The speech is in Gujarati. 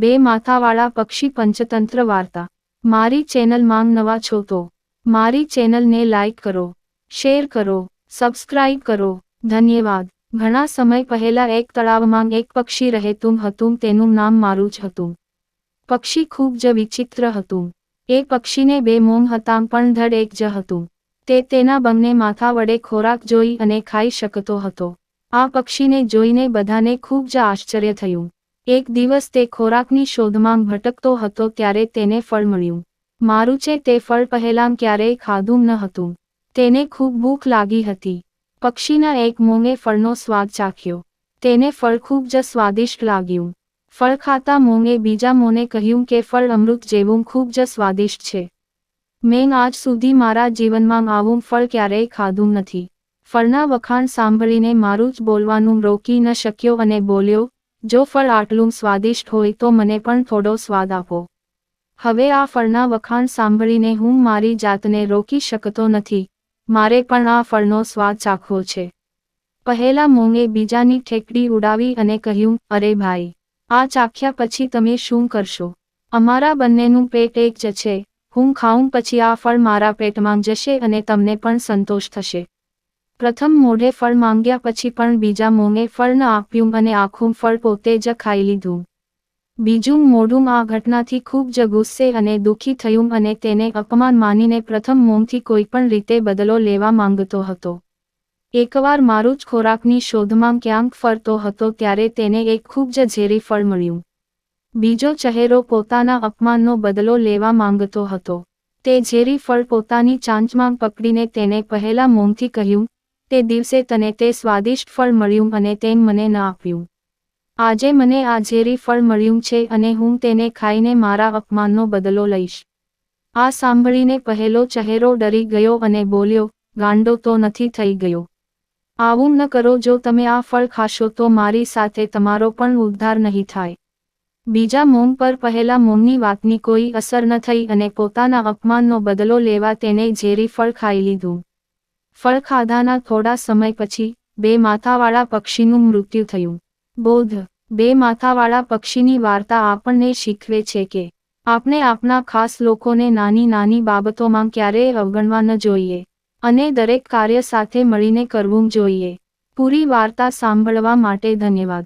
બે માથાવાળા પક્ષી પંચતંત્ર વાર્તા. મારી ચેનલ માંગ નવા છો તો મારી ચેનલને લાઈક કરો, શેર કરો, સબસ્ક્રાઇબ કરો. ધન્યવાદ. ઘણા સમય પહેલા એક તળાવમાં એક પક્ષી રહેતું હતું, તેનું નામ મારું જ હતું. પક્ષી ખૂબ જ વિચિત્ર હતું. એ પક્ષીને બે મોંગ હતા, પણ ધડ એક જ હતું. તે તેના બંને માથા વડે ખોરાક જોઈ અને ખાઈ શકતો હતો. આ પક્ષીને જોઈને બધાને ખૂબ જ આશ્ચર્ય થયું. એક દિવસ તે ખોરાકની શોધમાં ભટકતો હતો ત્યારે તેને ફળ મળ્યું. મારું છે તે ફળ પહેલાં ક્યારેય ખાધું ન હતું. તેને ખૂબ ભૂખ લાગી હતી. પક્ષીના એક મોંગે ફળનો સ્વાદ ચાખ્યો. તેને ફળ ખૂબ જ સ્વાદિષ્ટ લાગ્યું. ફળ ખાતા મોંગે બીજા મોને કહ્યું કે ફળ અમૃત જેવું ખૂબ જ સ્વાદિષ્ટ છે. મેં આજ સુધી મારા જીવનમાં આવું ફળ ક્યારેય ખાધું નથી. ફળના વખાણ સાંભળીને મારું જ બોલવાનું રોકી ન શક્યો અને બોલ્યો જો ફળ આટલું સ્વાદિષ્ટ હોય તો મને પણ થોડો સ્વાદ આપો. હવે આ ફળના વખાણ સાંભળીને હું મારી જાતને રોકી શકતો નથી. મારે પણ આ ફળનો સ્વાદ ચાખવો છે. પહેલા મોંગે બીજાની ઠેકડી ઉડાવી અને કહ્યું, અરે ભાઈ, આ ચાખ્યા પછી તમે શું કરશો? અમારા બંનેનું પેટ એક જ છે. હું ખાઉં પછી આ ફળ મારા પેટમાં જશે અને તમને પણ સંતોષ થશે. પ્રથમ મોઢે ફળ માંગ્યા પછી પણ બીજા મોંએ ફળ ન આપ્યું અને આખું ફળ પોતે જ ખાઈ લીધું. બીજું મોઢું આ ઘટનાથી ખૂબ જ ગુસ્સે અને દુઃખી થયું અને તેને અપમાન માનીને પ્રથમ મોંથી કોઈપણ રીતે બદલો લેવા માંગતો હતો. એકવાર મારું જ ખોરાકની શોધમાં ક્યાંક ફરતો હતો ત્યારે તેને એક ખૂબ જ ઝેરી ફળ મળ્યું. બીજો ચહેરો પોતાના અપમાનનો બદલો લેવા માંગતો હતો. તે ઝેરી ફળ પોતાની ચાંચમાં પકડીને તેને પહેલા મોંથી કહ્યું તે દિવસે તને તે સ્વાદિષ્ટ ફળ મળ્યું અને તેમ મને ન આપ્યું. આજે મને આ ઝેરી ફળ મળ્યું છે અને હું તેને ખાઈને મારા અપમાનનો બદલો લઈશ. આ સાંભળીને પહેલો ચહેરો ડરી ગયો અને બોલ્યો, ગાંડો તો નથી થઈ ગયો. આવું ન કરો, જો તમે આ ફળ ખાશો તો મારી સાથે તમારો પણ ઉદ્ધાર નહીં થાય. બીજા મોમ પર પહેલા મોમની વાતની કોઈ અસર ન થઈ અને પોતાના અપમાનનો બદલો લેવા તેને ઝેરી ફળ ખાઈ લીધું. ફળ ખાધાના થોડા સમય પછી, બે માથાવાળા પક્ષીનું મૃત્યુ થયું. બોધ, બે માથાવાળા પક્ષીની વાર્તા આપણને શીખવે છે કે, આપણે આપના ખાસ લોકોને નાની નાની બાબતોમાં ક્યારેય અવગણવા ન જોઈએ, અને દરેક કાર્ય સાથે મળીને કરવું જોઈએ. પૂરી વાર્તા સાંભળવા માટે ધન્યવાદ.